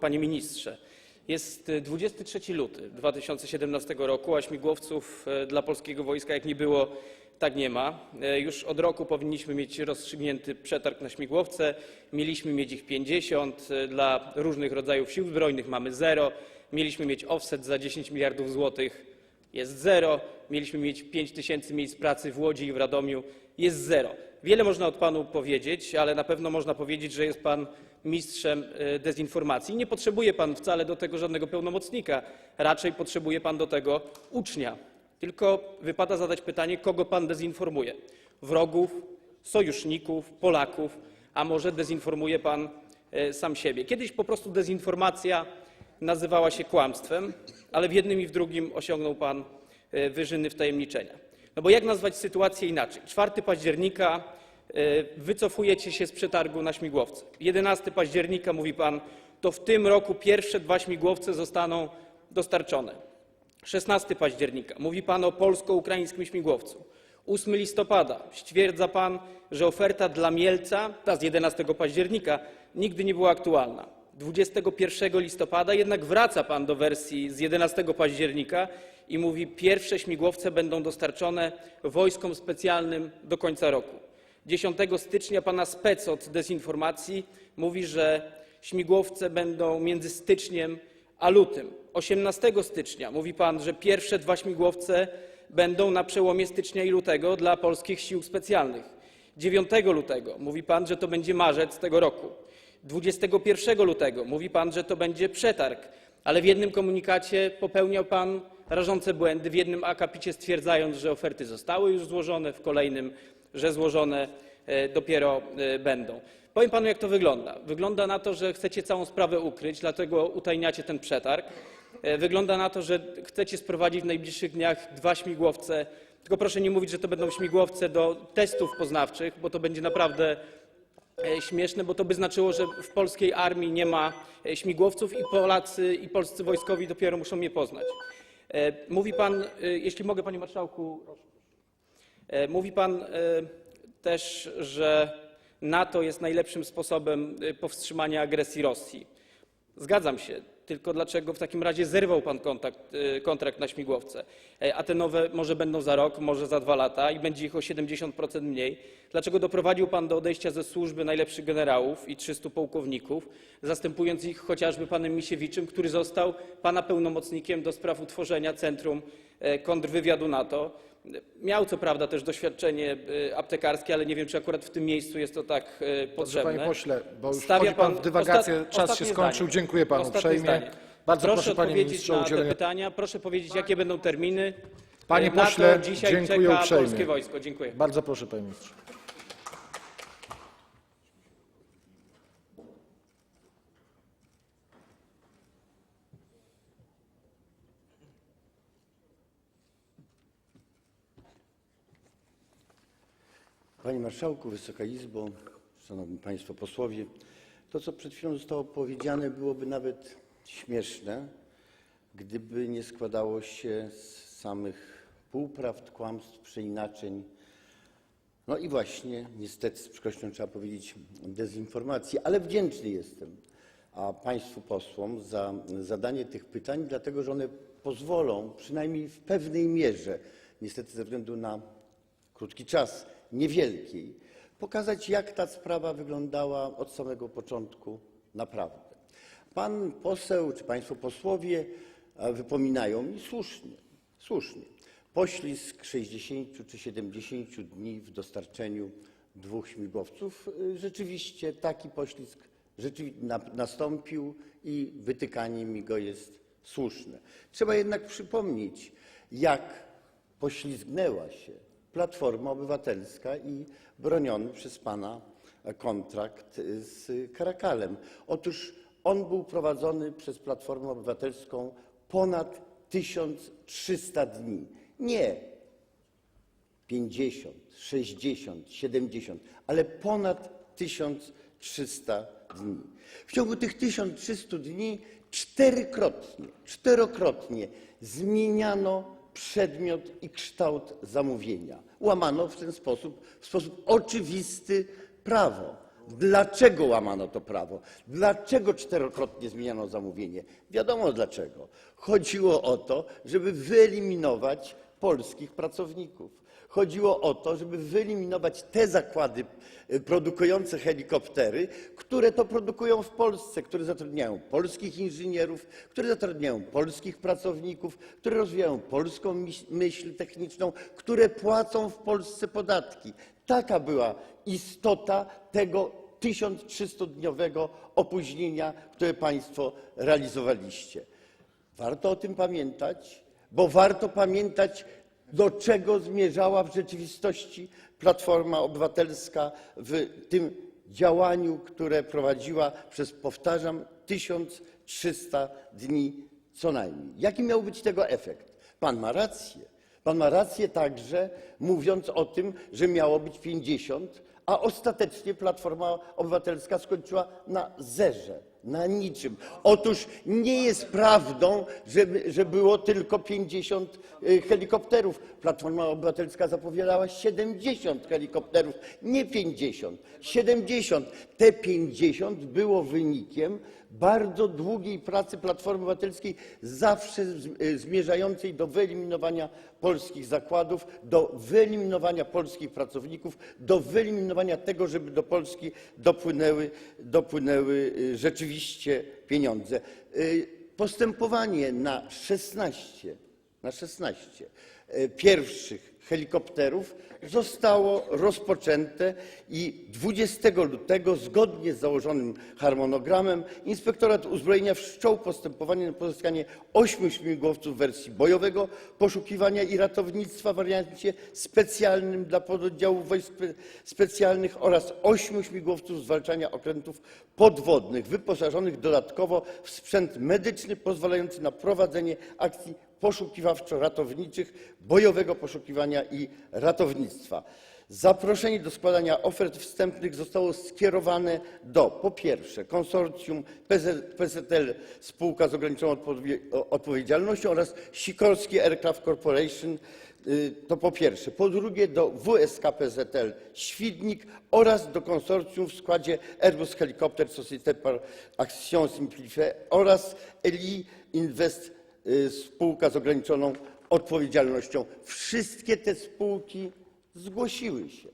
Panie ministrze, jest y, 23 luty 2017 roku, a śmigłowców e, dla polskiego wojska jak nie było, tak nie ma. E, Już od roku powinniśmy mieć rozstrzygnięty przetarg na śmigłowce. Mieliśmy mieć ich 50, e, dla różnych rodzajów sił zbrojnych mamy zero. Mieliśmy mieć offset za 10 miliardów złotych, jest zero. Mieliśmy mieć 5 tysięcy miejsc pracy w Łodzi i w Radomiu, jest zero. Wiele można od panu powiedzieć, ale na pewno można powiedzieć, że jest pan mistrzem e, dezinformacji. Nie potrzebuje pan wcale do tego żadnego pełnomocnika, raczej potrzebuje pan do tego ucznia. Tylko wypada zadać pytanie, kogo pan dezinformuje? Wrogów, sojuszników, Polaków, a może dezinformuje pan e, sam siebie? Kiedyś po prostu dezinformacja nazywała się kłamstwem, ale w jednym i w drugim osiągnął pan e, wyżyny wtajemniczenia. No bo jak nazwać sytuację inaczej? 4 października wycofujecie się z przetargu na śmigłowce. 11 października mówi pan, to w tym roku pierwsze dwa śmigłowce zostaną dostarczone. 16 października mówi pan o polsko-ukraińskim śmigłowcu. 8 listopada stwierdza pan, że oferta dla Mielca, ta z 11 października, nigdy nie była aktualna. 21 listopada jednak wraca pan do wersji z 11 października i mówi, pierwsze śmigłowce będą dostarczone wojskom specjalnym do końca roku. 10 stycznia pana spec od dezinformacji mówi, że śmigłowce będą między styczniem a lutym. 18 stycznia mówi pan, że pierwsze dwa śmigłowce będą na przełomie stycznia i lutego dla polskich sił specjalnych. 9 lutego mówi pan, że to będzie marzec tego roku. 21 lutego mówi pan, że to będzie przetarg, ale w jednym komunikacie popełniał pan rażące błędy. W jednym akapicie stwierdzając, że oferty zostały już złożone, w kolejnym, że złożone e, dopiero e, będą. Powiem panu, jak to wygląda. Wygląda na to, że chcecie całą sprawę ukryć, dlatego utajniacie ten przetarg. E, Wygląda na to, że chcecie sprowadzić w najbliższych dniach dwa śmigłowce. Tylko proszę nie mówić, że to będą śmigłowce do testów poznawczych, bo to będzie naprawdę śmieszne, bo to by znaczyło, że w polskiej armii nie ma śmigłowców i Polacy i polscy wojskowi dopiero muszą je poznać. Mówi pan, jeśli mogę, panie marszałku, Mówi pan e, też, że NATO jest najlepszym sposobem e, powstrzymania agresji Rosji. Zgadzam się, tylko dlaczego w takim razie zerwał pan kontakt, e, kontrakt na śmigłowce, E, a te nowe może będą za rok, może za dwa lata i będzie ich o 70% mniej? Dlaczego doprowadził pan do odejścia ze służby najlepszych generałów i 300 pułkowników, zastępując ich chociażby panem Misiewiczem, który został pana pełnomocnikiem do spraw utworzenia Centrum e, Kontrwywiadu NATO? Miał co prawda też doświadczenie e, aptekarskie, ale nie wiem, czy akurat w tym miejscu jest to tak e, potrzebne. panie pośle, bo już Stawia pan w dywagację, ostat- czas się skończył. zdanie. Dziękuję panu Ostatnie uprzejmie. zdanie. Bardzo proszę proszę, panie ministrze, o na te udzielenie... pytania. Proszę powiedzieć, jakie będą terminy. Panie pośle, dziękuję uprzejmie. polskie wojsko. Dziękuję. Bardzo proszę, panie ministrze. Panie Marszałku, Wysoka Izbo, Szanowni Państwo Posłowie, to co przed chwilą zostało powiedziane byłoby nawet śmieszne, gdyby nie składało się z samych półprawd, kłamstw, przeinaczeń, no i właśnie niestety z przykrością trzeba powiedzieć dezinformacji, ale wdzięczny jestem a Państwu posłom za zadanie tych pytań, dlatego że one pozwolą przynajmniej w pewnej mierze, niestety ze względu na krótki czas, niewielkiej, pokazać, jak ta sprawa wyglądała od samego początku naprawdę. Pan poseł czy Państwo posłowie e, wypominają i słusznie, słusznie, poślizg 60 czy 70 dni w dostarczeniu dwóch śmigłowców. Y, Rzeczywiście taki poślizg nastąpił i wytykanie mi go jest słuszne. Trzeba jednak przypomnieć, jak poślizgnęła się Platforma Obywatelska i broniony przez pana kontrakt z Karakalem. Otóż on był prowadzony przez Platformę Obywatelską ponad 1300 dni. Nie 50, 60, 70, ale ponad 1300 dni. W ciągu tych 1300 dni czterykrotnie, czterokrotnie zmieniano przedmiot i kształt zamówienia. Łamano w ten sposób, w sposób oczywisty prawo. Dlaczego łamano to prawo? Dlaczego czterokrotnie zmieniano zamówienie? Wiadomo dlaczego. Chodziło o to, żeby wyeliminować polskich pracowników. Chodziło o to, żeby wyeliminować te zakłady y, produkujące helikoptery, które to produkują w Polsce, które zatrudniają polskich inżynierów, które zatrudniają polskich pracowników, które rozwijają polską myśl techniczną, które płacą w Polsce podatki. Taka była istota tego 1300-dniowego opóźnienia, które Państwo realizowaliście. Warto o tym pamiętać, bo warto pamiętać, do czego zmierzała w rzeczywistości Platforma Obywatelska w tym działaniu, które prowadziła przez, powtarzam, 1300 dni co najmniej. Jaki miał być tego efekt? Pan ma rację. Pan ma rację także mówiąc o tym, że miało być 50, a ostatecznie Platforma Obywatelska skończyła na zerze, na niczym. Otóż nie jest prawdą, że, że było tylko 50 y, helikopterów. Platforma Obywatelska zapowiadała 70 helikopterów, nie 50, 70. Te 50 było wynikiem bardzo długiej pracy Platformy Obywatelskiej, zawsze y, zmierzającej do wyeliminowania polskich zakładów, do wyeliminowania polskich pracowników, do wyeliminowania tego, żeby do Polski dopłynęły, dopłynęły y, rzeczywiście pieniądze. Y, Postępowanie na 16, na 16 e, pierwszych helikopterów zostało rozpoczęte i 20 lutego, zgodnie z założonym harmonogramem, Inspektorat Uzbrojenia wszczął postępowanie na pozyskanie ośmiu śmigłowców wersji bojowego, poszukiwania i ratownictwa w wariancie specjalnym dla pododdziałów wojsk spe- specjalnych oraz ośmiu śmigłowców zwalczania okrętów podwodnych, wyposażonych dodatkowo w sprzęt medyczny pozwalający na prowadzenie akcji poszukiwawczo-ratowniczych, bojowego poszukiwania i ratownictwa. Zaproszenie do składania ofert wstępnych zostało skierowane do po pierwsze konsorcjum PZ, PZL spółka z ograniczoną odpowiedzialnością oraz Sikorski Aircraft Corporation y, to po pierwsze. Po drugie do WSK PZL Świdnik oraz do konsorcjum w składzie Airbus Helicopter Société par Action Simplifiée oraz ELI Invest spółka z ograniczoną odpowiedzialnością. Wszystkie te spółki zgłosiły się.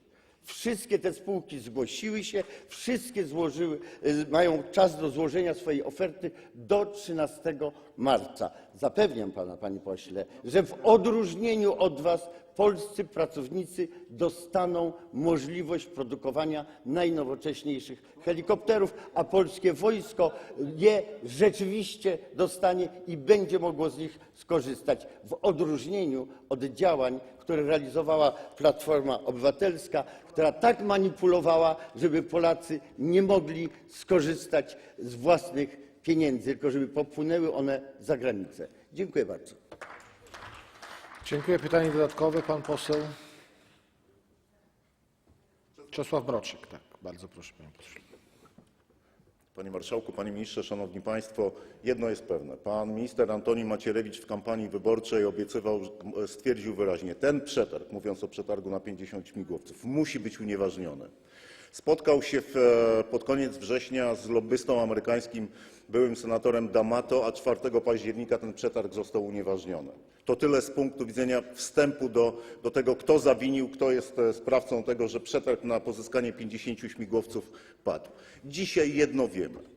Wszystkie te spółki zgłosiły się, wszystkie złożyły, y, mają czas do złożenia swojej oferty do 13 marca. Zapewniam pana, panie pośle, że w odróżnieniu od was polscy pracownicy dostaną możliwość produkowania najnowocześniejszych helikopterów, a polskie wojsko je rzeczywiście dostanie i będzie mogło z nich skorzystać. W odróżnieniu od działań, które realizowała Platforma Obywatelska, która tak manipulowała, żeby Polacy nie mogli skorzystać z własnych pieniędzy, tylko żeby popłynęły one za granicę. Dziękuję bardzo. Dziękuję. Pytanie dodatkowe, pan poseł Czesław Broczyk. Tak, bardzo proszę, panie pośle. Panie Marszałku, Panie Ministrze, Szanowni Państwo, jedno jest pewne. Pan minister Antoni Macierewicz w kampanii wyborczej obiecywał, stwierdził wyraźnie, ten przetarg, mówiąc o przetargu na 50 śmigłowców, musi być unieważniony. Spotkał się w, e, pod koniec września z lobbystą amerykańskim, byłym senatorem D'Amato, a 4 października ten przetarg został unieważniony. To tyle z punktu widzenia wstępu do, do tego, kto zawinił, kto jest e, sprawcą tego, że przetarg na pozyskanie 50 śmigłowców padł. Dzisiaj jedno wiemy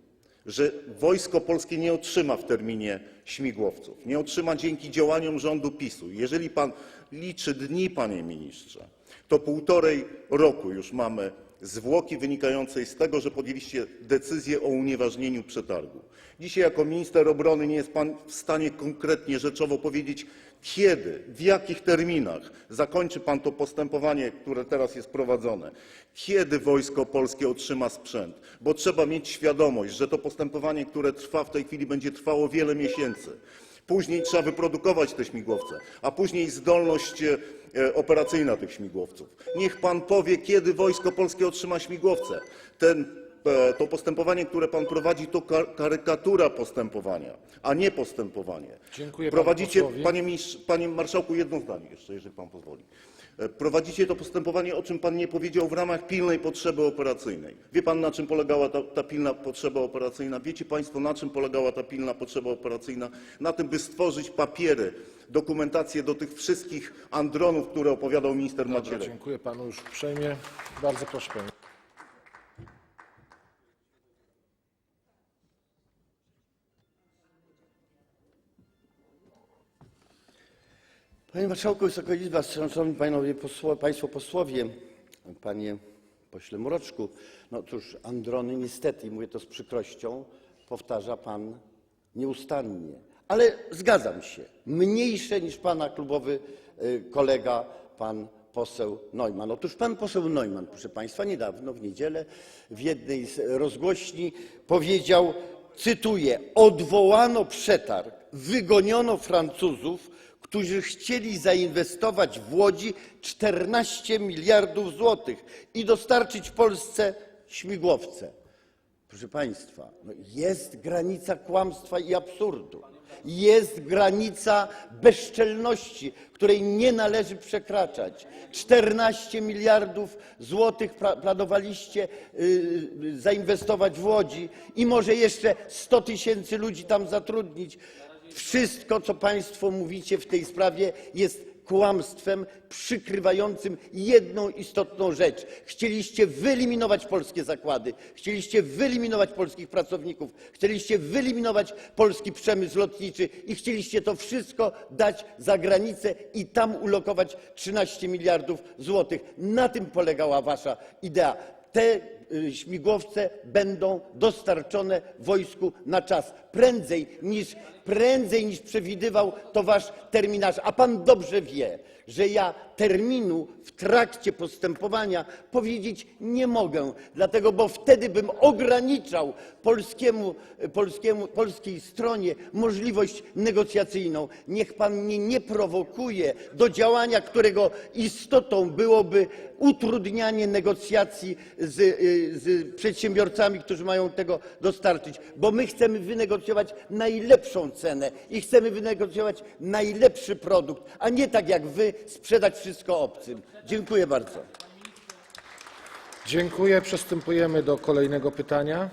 że Wojsko Polskie nie otrzyma w terminie śmigłowców. Nie otrzyma dzięki działaniom rządu PiSu. Jeżeli pan liczy dni, panie ministrze, to półtorej roku już mamy zwłoki wynikającej z tego, że podjęliście decyzję o unieważnieniu przetargu. Dzisiaj jako minister obrony nie jest pan w stanie konkretnie, rzeczowo powiedzieć, kiedy, w jakich terminach zakończy pan to postępowanie, które teraz jest prowadzone, kiedy Wojsko Polskie otrzyma sprzęt, bo trzeba mieć świadomość, że to postępowanie, które trwa w tej chwili, będzie trwało wiele miesięcy. Później trzeba wyprodukować te śmigłowce, a później zdolność e, e, operacyjna tych śmigłowców. Niech pan powie, kiedy Wojsko Polskie otrzyma śmigłowce. Ten, e, to postępowanie, które pan prowadzi, to ka- karykatura postępowania, a nie postępowanie. Dziękuję panu Prowadzicie, posłowi. panie, ministrze, panie marszałku, jedno zdanie jeszcze, jeżeli pan pozwoli. Prowadzicie to postępowanie, o czym pan nie powiedział, w ramach pilnej potrzeby operacyjnej. Wie pan, na czym polegała ta, ta pilna potrzeba operacyjna? Wiecie państwo, na czym polegała ta pilna potrzeba operacyjna? Na tym, by stworzyć papiery, dokumentację do tych wszystkich andronów, które opowiadał minister Macierewicz. dziękuję panu już uprzejmie. Bardzo proszę panie. Panie Marszałku, Wysoka Izba, Szanowni Panowie Państwo Posłowie, Panie Pośle Mroczku, no cóż, Androny niestety, i mówię to z przykrością, powtarza Pan nieustannie. Ale zgadzam się, mniejsze niż Pana klubowy y, kolega, Pan poseł Neumann. Otóż Pan poseł Neumann, proszę Państwa, niedawno, w niedzielę, w jednej z rozgłośni powiedział, cytuję, odwołano przetarg, wygoniono Francuzów, którzy chcieli zainwestować w Łodzi 14 miliardów złotych i dostarczyć Polsce śmigłowce. Proszę Państwa, no jest granica kłamstwa i absurdu. Jest granica bezczelności, której nie należy przekraczać. 14 miliardów złotych planowaliście y, zainwestować w Łodzi i może jeszcze 100 tysięcy ludzi tam zatrudnić. Wszystko, co Państwo mówicie w tej sprawie, jest kłamstwem przykrywającym jedną istotną rzecz. Chcieliście wyeliminować polskie zakłady, chcieliście wyeliminować polskich pracowników, chcieliście wyeliminować polski przemysł lotniczy i chcieliście to wszystko dać za granicę i tam ulokować 13 miliardów złotych. Na tym polegała wasza idea. Y, śmigłowce będą dostarczone wojsku na czas, prędzej niż przewidywał to wasz terminarz. A pan dobrze wie, że ja terminu w trakcie postępowania powiedzieć nie mogę, dlatego, bo wtedy bym ograniczał polskiej stronie możliwość negocjacyjną. Niech pan mnie nie prowokuje do działania, którego istotą byłoby utrudnianie negocjacji y, z przedsiębiorcami, którzy mają tego dostarczyć, bo my chcemy wynegocjować najlepszą cenę i chcemy wynegocjować najlepszy produkt, a nie tak jak wy sprzedać wszystko obcym. Dziękuję bardzo. Dziękuję. Przystępujemy do kolejnego pytania.